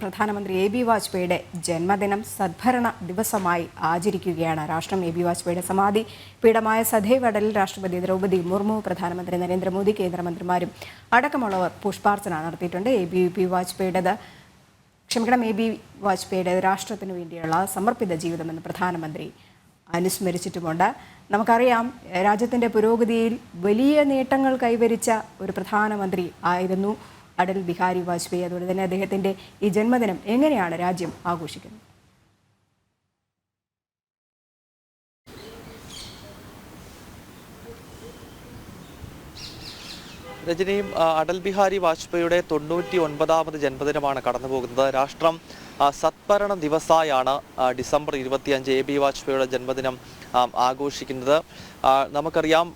പ്രധാനമന്ത്രി A B വാജ്പേയിയുടെ ജന്മദിനം സദ്ഭരണ ദിവസമായി ആചരിക്കുകയാണ്. രാഷ്ട്രം എ ബി വാജ്പേയിയുടെ സമാധി പീഠമായ സദൈവ് അടലിൽ രാഷ്ട്രപതി ദ്രൗപദി മുർമു പ്രധാനമന്ത്രി നരേന്ദ്രമോദി കേന്ദ്രമന്ത്രിമാരും അടക്കമുള്ളവർ പുഷ്പാർച്ചന നടത്തിയിട്ടുണ്ട്. എ ബി പി വാജ്പേയിയുടേത് ക്ഷമിക്കണം എ ബി വാജ്പേയിയുടെ രാഷ്ട്രത്തിനു വേണ്ടിയുള്ള സമർപ്പിത ജീവിതമെന്ന് പ്രധാനമന്ത്രി അനുസ്മരിച്ചിട്ടുമുണ്ട്. നമുക്കറിയാം രാജ്യത്തിന്റെ പുരോഗതിയിൽ വലിയ നേട്ടങ്ങൾ കൈവരിച്ച ഒരു പ്രധാനമന്ത്രി ആയിരുന്നു അടൽ ബിഹാരി വാജ്പേയി അതുപോലെ തന്നെ അദ്ദേഹത്തിന്റെ ഈ ജന്മദിനം എങ്ങനെയാണ് രാജ്യം ആഘോഷിക്കുന്നത്? രജനിയും അടൽ ബിഹാരി വാജ്പേയിയുടെ തൊണ്ണൂറ്റി ഒൻപതാമത് ജന്മദിനമാണ് കടന്നുപോകുന്നത്. രാഷ്ട്രം സത്ഭരണ ദിവസമായാണ് ഡിസംബർ ഇരുപത്തിയഞ്ച് എ ബി വാജ്പേയിയുടെ ജന്മദിനം ആഘോഷിക്കുന്നത്. നമുക്കറിയാം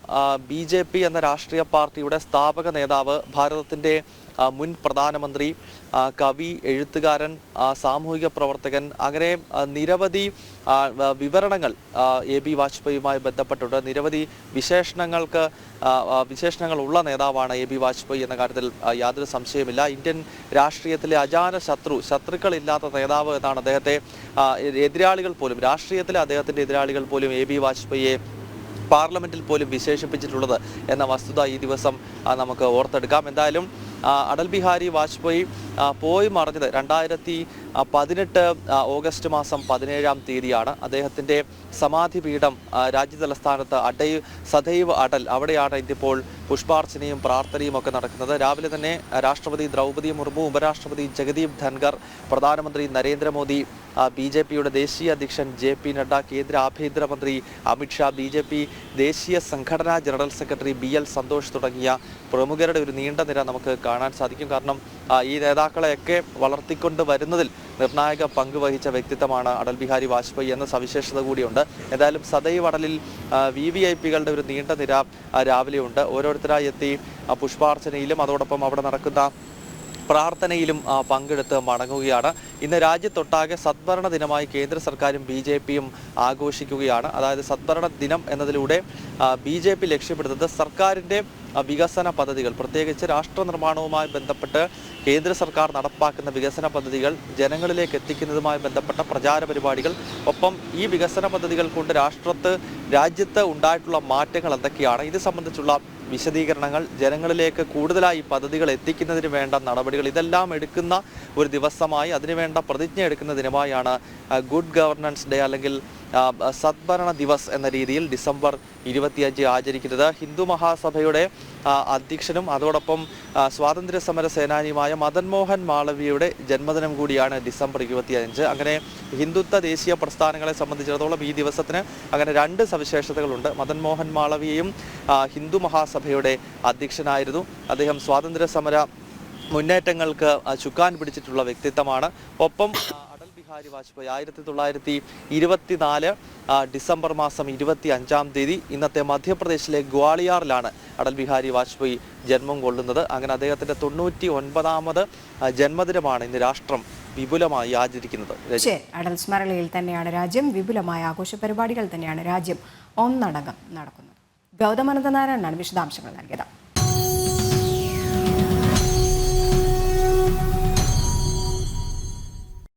ബി ജെ പി എന്ന രാഷ്ട്രീയ പാർട്ടിയുടെ സ്ഥാപക നേതാവ് ഭാരതത്തിന്റെ മുൻ പ്രധാനമന്ത്രി കവി എഴുത്തുകാരൻ സാമൂഹിക പ്രവർത്തകൻ അങ്ങനെ നിരവധി വിവരണങ്ങൾ എ ബി വാജ്പേയിയുമായി ബന്ധപ്പെട്ടുണ്ട്. നിരവധി വിശേഷണങ്ങൾക്ക് ആ, ആ, വിശേഷണങ്ങൾ ഉള്ള നേതാവാണ് എ ബി വാജ്പേയി എന്ന കാര്യത്തിൽ യാതൊരു സംശയമില്ല ഇന്ത്യൻ രാഷ്ട്രീയത്തിലെ അജാന ശത്രു ശത്രുക്കളില്ലാത്ത നേതാവ് എന്നാണ് അദ്ദേഹത്തെ എതിരാളികൾ പോലും രാഷ്ട്രീയത്തിലെ അദ്ദേഹത്തിന്റെ എതിരാളികൾ പോലും എ ബി വാജ്പേയിയെ പാർലമെന്റിൽ പോലും വിശേഷിപ്പിച്ചിട്ടുള്ളത് എന്ന വസ്തുത ഈ ദിവസം നമുക്ക് ഓർത്തെടുക്കാം. എന്തായാലും അടൽ ബിഹാരി വാജ്പേയി പോയി മറഞ്ഞത് രണ്ടായിരത്തി പതിനെട്ട് ഓഗസ്റ്റ് മാസം പതിനേഴാം തീയതിയാണ്. അദ്ദേഹത്തിന്റെ സമാധി പീഠം രാജ്യതലസ്ഥാനത്ത് അടയ് സദൈവ് അടൽ അവിടെയാണ് ഇതിപ്പോൾ പുഷ്പാർച്ചനയും പ്രാർത്ഥനയും ഒക്കെ നടക്കുന്നത്. രാവിലെ തന്നെ രാഷ്ട്രപതി ദ്രൗപദി മുർമു ഉപരാഷ്ട്രപതി ജഗദീപ് ധൻഖർ പ്രധാനമന്ത്രി നരേന്ദ്രമോദി ബി ജെ പിയുടെ ദേശീയ അധ്യക്ഷൻ ജെ പി നഡ്ഡ കേന്ദ്ര ആഭ്യന്തരമന്ത്രി അമിത്ഷാ ബി ജെ പി ദേശീയ സംഘടനാ general secretary B L Santhosh തുടങ്ങിയ പ്രമുഖരുടെ ഒരു നീണ്ട നിര നമുക്ക് കാണാൻ സാധിക്കും. കാരണം ഈ നേതാക്കളെയൊക്കെ വളർത്തിക്കൊണ്ട് വരുന്നതിൽ നിർണായക പങ്ക് വഹിച്ച വ്യക്തിത്വമാണ് അടൽ ബിഹാരി വാജ്പേയി എന്ന സവിശേഷത കൂടിയുണ്ട്. എന്തായാലും സദൈവ് അടലിൽ വി വി ഐ പികളുടെ ഒരു നീണ്ട നിര രാവിലെയുണ്ട്. ഓരോരുത്തരായി എത്തി പുഷ്പാർച്ചനയിലും അതോടൊപ്പം അവിടെ നടക്കുന്ന പ്രാർത്ഥനയിലും പങ്കെടുത്ത് മടങ്ങുകയാണ്. ഇന്ന് രാജ്യത്തൊട്ടാകെ സദ്ഭരണ ദിനമായി കേന്ദ്ര സർക്കാരും ബി ജെ പിയും ആഘോഷിക്കുകയാണ്. അതായത് സദ്ഭരണ ദിനം എന്നതിലൂടെ ബി ജെ പി ലക്ഷ്യപ്പെടുത്തുന്നത് സർക്കാരിന്റെ വികസന പദ്ധതികൾ. പ്രത്യേകിച്ച് രാഷ്ട്ര നിർമ്മാണവുമായി ബന്ധപ്പെട്ട് കേന്ദ്ര സർക്കാർ നടപ്പാക്കുന്ന വികസന പദ്ധതികൾ ജനങ്ങളിലേക്ക് എത്തിക്കുന്നതുമായി ബന്ധപ്പെട്ട പ്രചാര പരിപാടികൾ ഒപ്പം ഈ വികസന പദ്ധതികൾ കൊണ്ട് രാഷ്ട്രത്ത് രാജ്യത്ത് ഉണ്ടായിട്ടുള്ള മാറ്റങ്ങൾ എന്തൊക്കെയാണ്? ഇത് സംബന്ധിച്ചുള്ള വിശദീകരണങ്ങൾ ജനങ്ങളിലേക്ക് കൂടുതലായി പദ്ധതികൾ എത്തിക്കുന്നതിന് വേണ്ട നടപടികൾ ഇതെല്ലാം എടുക്കുന്ന ഒരു ദിവസമായി അതിനുവേണ്ട പ്രതിജ്ഞ എടുക്കുന്ന ദിനമായാണ് ഗുഡ് ഗവർണൻസ് ഡേ അല്ലെങ്കിൽ സദ്ഭരണ ദിവസ് എന്ന രീതിയിൽ ഡിസംബർ ഇരുപത്തിയഞ്ച് ആചരിക്കുന്നത്. ഹിന്ദു മഹാസഭയുടെ അധ്യക്ഷനും അതോടൊപ്പം സ്വാതന്ത്ര്യ സമര സേനാനിയുമായ മദൻ മോഹൻ മാളവിയയുടെ ജന്മദിനം കൂടിയാണ് ഡിസംബർ ഇരുപത്തിയഞ്ച്. അങ്ങനെ ഹിന്ദുത്വ ദേശീയ പ്രസ്ഥാനങ്ങളെ സംബന്ധിച്ചിടത്തോളം ഈ ദിവസത്തിന് അങ്ങനെ രണ്ട് സവിശേഷതകളുണ്ട്. മദൻ മോഹൻ മാളവിയയും ഹിന്ദു മഹാസഭയുടെ അധ്യക്ഷനായിരുന്നു. അദ്ദേഹം സ്വാതന്ത്ര്യ സമര മുന്നേറ്റങ്ങൾക്ക് ചുക്കാൻ പിടിച്ചിട്ടുള്ള വ്യക്തിത്വമാണ്. ഒപ്പം ബിഹാരി വാജ്പേയി. ആയിരത്തി തൊള്ളായിരത്തി ഇരുപത്തിനാല് ഡിസംബർ മാസം ഇരുപത്തി അഞ്ചാം തീയതി ഇന്നത്തെ മധ്യപ്രദേശിലെ ഗ്വാളിയാറിലാണ് അടൽ ബിഹാരി വാജ്പേയി ജന്മം കൊള്ളുന്നത്. അങ്ങനെ അദ്ദേഹത്തിന്റെ തൊണ്ണൂറ്റി ഒൻപതാമത് ജന്മദിനമാണ് ഇന്ന് രാഷ്ട്രം വിപുലമായി ആചരിക്കുന്നത്. അടൽ സ്മരണയിൽ തന്നെയാണ് രാജ്യം. വിപുലമായ ആഘോഷ പരിപാടികൾ തന്നെയാണ് രാജ്യം ഒന്നടങ്കം നടക്കുന്നത്. ഗൗതമനന്ദനാരായണനാണ് വിശദാംശങ്ങൾ നൽകിയത്.